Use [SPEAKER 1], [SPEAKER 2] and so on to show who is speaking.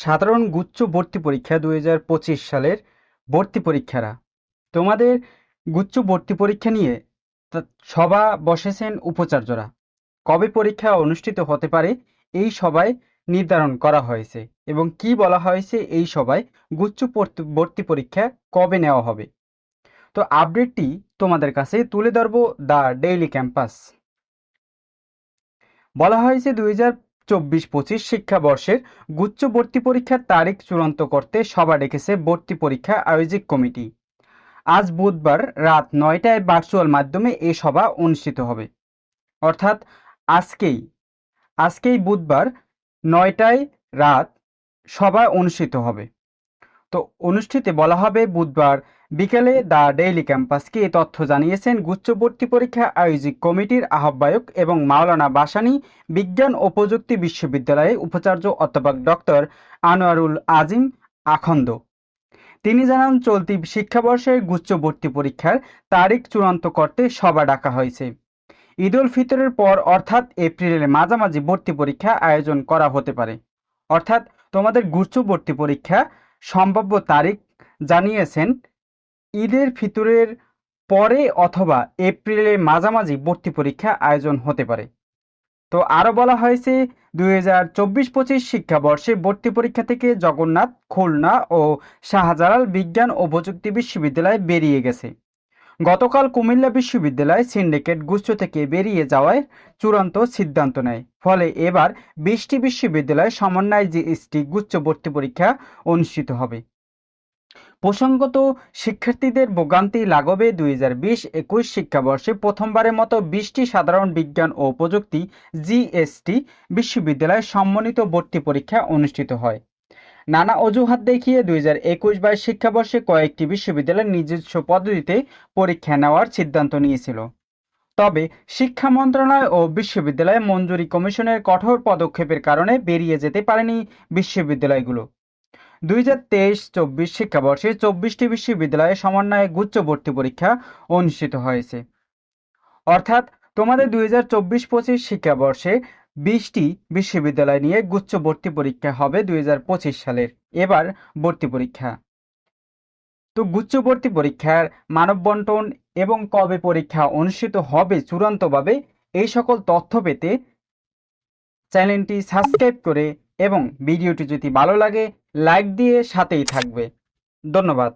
[SPEAKER 1] সাধারণ গুচ্ছ ভর্তি পরীক্ষা দুই হাজার পঁচিশ সালের ভর্তি পরীক্ষারা। তোমাদের গুচ্ছ ভর্তি পরীক্ষা নিয়ে সভা বসেছেন উপাচার্যরা। কবে পরীক্ষা অনুষ্ঠিত হতে পারে এই সভায় নির্ধারণ করা হয়েছে এবং কি বলা হয়েছে এই সভায় গুচ্ছ ভর্তি- পরীক্ষা কবে নেওয়া হবে। তো আপডেটটি তোমাদের কাছে তুলে ধরবো দ্য ডেইলি ক্যাম্পাস। বলা হয়েছে দুই হাজার চব্বিশ পঁচিশ শিক্ষাবর্ষের গুচ্ছ ভর্তি পরীক্ষার তারিখ চূড়ান্ত করতে সভা ডেকেছে ভর্তি পরীক্ষা আয়োজক কমিটি। আজ বুধবার রাত নয়টায় ভার্চুয়াল মাধ্যমে এ সভা অনুষ্ঠিত হবে। অর্থাৎ আজকেই আজকেই বুধবার নয়টায় রাত সভা অনুষ্ঠিত হবে। তো অনুষ্ঠিতে বলা হবে বুধবার বিকেলে দ্য ডেইলি ক্যাম্পাসকে এ তথ্য জানিয়েছেন গুচ্ছ ভর্তি পরীক্ষা আয়োজক কমিটির আহ্বায়ক এবং মাওলানা বাসানী বিজ্ঞান ও প্রযুক্তি বিশ্ববিদ্যালয়ের উপাচার্য অধ্যাপক ডক্টর আনোয়ারুল আজিম আখন্দ। তিনি জানান, চলতি শিক্ষাবর্ষের গুচ্ছ ভর্তি পরীক্ষার তারিখ চূড়ান্ত করতে সভা ডাকা হয়েছে। ঈদ উল ফিতরের পর অর্থাৎ এপ্রিলের মাঝামাঝি ভর্তি পরীক্ষা আয়োজন করা হতে পারে। অর্থাৎ তোমাদের গুচ্ছ ভর্তি পরীক্ষা সম্ভাব্য তারিখ জানিয়েছেন ঈদের ফিতরের পরে অথবা এপ্রিলের মাঝামাঝি ভর্তি পরীক্ষা আয়োজন হতে পারে। তো আরও বলা হয়েছে, দুই হাজার চব্বিশ পঁচিশ শিক্ষাবর্ষে ভর্তি পরীক্ষা থেকে জগন্নাথ, খুলনা ও শাহজালাল বিজ্ঞান ও প্রযুক্তি বিশ্ববিদ্যালয় বেরিয়ে গেছে। গতকাল কুমিল্লা বিশ্ববিদ্যালয় সিন্ডিকেট গুচ্ছ থেকে বেরিয়ে যাওয়ায় চূড়ান্ত সিদ্ধান্ত নেয়। ফলে এবার বিশটি বিশ্ববিদ্যালয় সমন্বয় জিএসটি গুচ্ছ ভর্তি পরীক্ষা অনুষ্ঠিত হবে। প্রসঙ্গত, শিক্ষার্থীদের ভোগান্তি লাঘবে দুই হাজার বিশ একুশ শিক্ষাবর্ষে প্রথমবারের মতো বিশটি সাধারণ বিজ্ঞান ও প্রযুক্তি জিএসটি বিশ্ববিদ্যালয়ে সম্মানিত ভর্তি পরীক্ষা অনুষ্ঠিত হয়। নানা অজুহাত দেখিয়ে দুই হাজার একুশ বাইশ শিক্ষাবর্ষে কয়েকটি বিশ্ববিদ্যালয় নিজস্ব পদ্ধতিতে পরীক্ষা নেওয়ার সিদ্ধান্ত নিয়েছিল। তবে, শিক্ষা মন্ত্রণালয় ও বিশ্ববিদ্যালয় মঞ্জুরি কমিশনের কঠোর পদক্ষেপের কারণে বেরিয়ে যেতে পারেনি বিশ্ববিদ্যালয়গুলো। দুই হাজার তেইশ, চব্বিশ শিক্ষাবর্ষে চব্বিশটি বিশ্ববিদ্যালয়ে সমন্বয়ে গুচ্ছ ভর্তি পরীক্ষা অনুষ্ঠিত হয়েছে। অর্থাৎ তোমাদের দুই হাজার চব্বিশ পঁচিশ শিক্ষাবর্ষে বিশটি বিশ্ববিদ্যালয় নিয়ে গুচ্ছ ভর্তি পরীক্ষা হবে দুই হাজার পঁচিশ সালের। এবার ভর্তি পরীক্ষা। তো গুচ্ছ ভর্তি পরীক্ষার মানব বন্টন এবং কবে পরীক্ষা অনুষ্ঠিত হবে চূড়ান্তভাবে এই সকল তথ্য পেতে চ্যানেলটি সাবস্ক্রাইব করে এবং ভিডিওটি যদি ভালো লাগে লাইক দিয়ে সাথেই থাকবে। ধন্যবাদ।